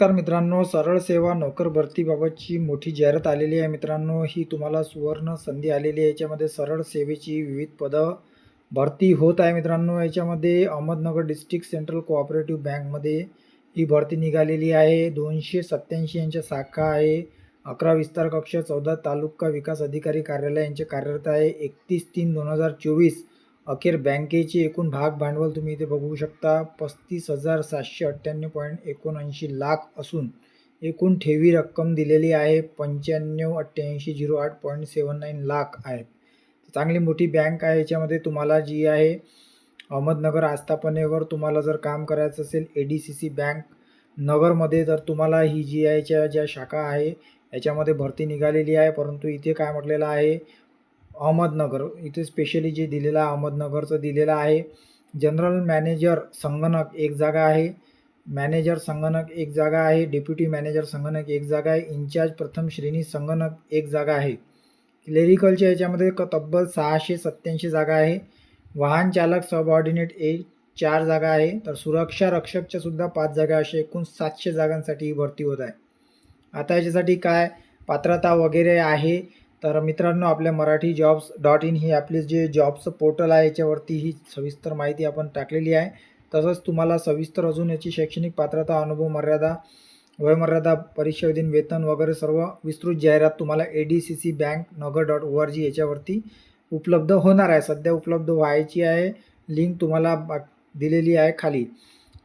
नमस्कार मित्रांनो सरळ सेवा नोकर भरतीबाबतची मोठी जाहिरात आलेली आहे मित्रांनो. ही तुम्हाला सुवर्ण संधी आलेली आहे. याच्यामध्ये सरळ सेवेची विविध पदं भरती होत आहे मित्रांनो. याच्यामध्ये अहमदनगर डिस्ट्रिक्ट सेंट्रल कोऑपरेटिव्ह बँकमध्ये ही भरती निघालेली आहे. दोनशे सत्त्याऐंशी यांच्या शाखा आहे. अकरा विस्तार कक्ष चौदा तालुका विकास अधिकारी कार्यालय यांचे कार्यरत आहे. एकतीस तीन दोन हजार चोवीस अखेर बँकेचे एकूण भाग भांडवल तुम्ही इथे बघू शकता. पस्तीस हजार सातशे अठ्ठ्याण्णव पॉईंट एकोणऐंशी लाख असून एकूण ठेवी रक्कम दिलेली आहे. पंच्याण्णव अठ्ठ्याऐंशी झिरो आठ पॉईंट सेवन नाईन लाख आहेत. चांगली मोठी बँक आहे. याच्यामध्ये तुम्हाला जी आहे अहमदनगर आस्थापनेवर तुम्हाला जर काम करायचं असेल A D C C bank नगरमध्ये जर तुम्हाला ही जी आयच्या ज्या शाखा आहे याच्यामध्ये भरती निघालेली आहे. परंतु इथे काय म्हटलेलं आहे अहमदनगर. इथे स्पेशली जे दिलेलं आहे अहमदनगरचं दिलेलं आहे. जनरल मॅनेजर संगणक एक जागा आहे. मॅनेजर संगणक एक जागा आहे. डेप्युटी मॅनेजर संगणक एक जागा आहे. इन्चार्ज प्रथम श्रेणी संगणक एक जागा आहे. क्लेरिकलच्या याच्यामध्ये क तब्बल सहाशे सत्त्याऐंशी जागा आहे. वाहन चालक सबऑर्डिनेट एक चार जागा आहे. तर सुरक्षा रक्षकच्या सुद्धा पाच जागा अशा एकूण सातशे जागांसाठी ही भरती होत आहे. आता याच्यासाठी काय पात्रता वगैरे आहे? तर मित्रांनो आपल्या मराठी जॉब्स डॉट इन ही आपली जे जॉबचं पोर्टल आहे याच्यावरती ही सविस्तर माहिती आपण टाकलेली आहे. तसंच तुम्हाला सविस्तर अजून याची शैक्षणिक पात्रता अनुभव मर्यादा वयमर्यादा परीक्षाधीन वेतन वगैरे सर्व विस्तृत जाहिरात तुम्हाला A D C C bank Nagar dot O R G याच्यावरती उपलब्ध होणार आहे. सध्या उपलब्ध व्हायची आहे. लिंक तुम्हाला दिलेली आहे खाली.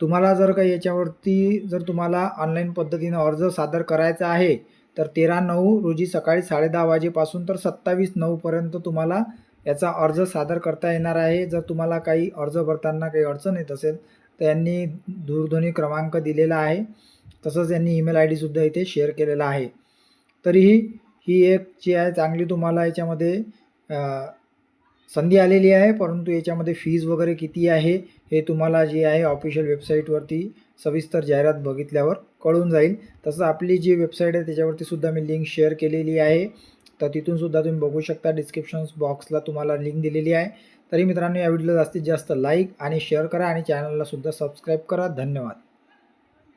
तुम्हाला जर का याच्यावरती जर तुम्हाला ऑनलाईन पद्धतीनं अर्ज सादर करायचा आहे तर तेरा नऊ रोजी सकाळी साडेदहा वाजेपासून तर सत्तावीस नऊपर्यंत तुम्हाला याचा अर्ज सादर करता येणार आहे. जर तुम्हाला काही अर्ज भरताना काही अडचण येत असेल तर यांनी दूरध्वनी क्रमांक दिलेला आहे. तसंच यांनी ईमेल आय डीसुद्धा इथे शेअर केलेला आहे. तरीही ही एक जी आहे चांगली तुम्हाला याच्यामध्ये संधी आलेली आहे. परंतु याच्यामध्ये फीज वगैरे किती आहे हे तुम्हाला जे आहे ऑफिशियल वेबसाईटवरती सविस्तर जाहिरात बघितल्यावर कळून जाईल. तसंच आपली जी वेबसाईट आहे त्याच्यावरती सुद्धा मी लिंक शेअर केलेली आहे. तर तिथून सुद्धा तुम्ही बघू शकता डिस्क्रिप्शन बॉक्सला तुम्हाला लिंक दिलेली आहे. तरी मित्रांनो या व्हिडिओला जास्तीत जास्त लाईक आणि शेअर करा आणि चॅनलला सुद्धा सबस्क्राईब करा. धन्यवाद.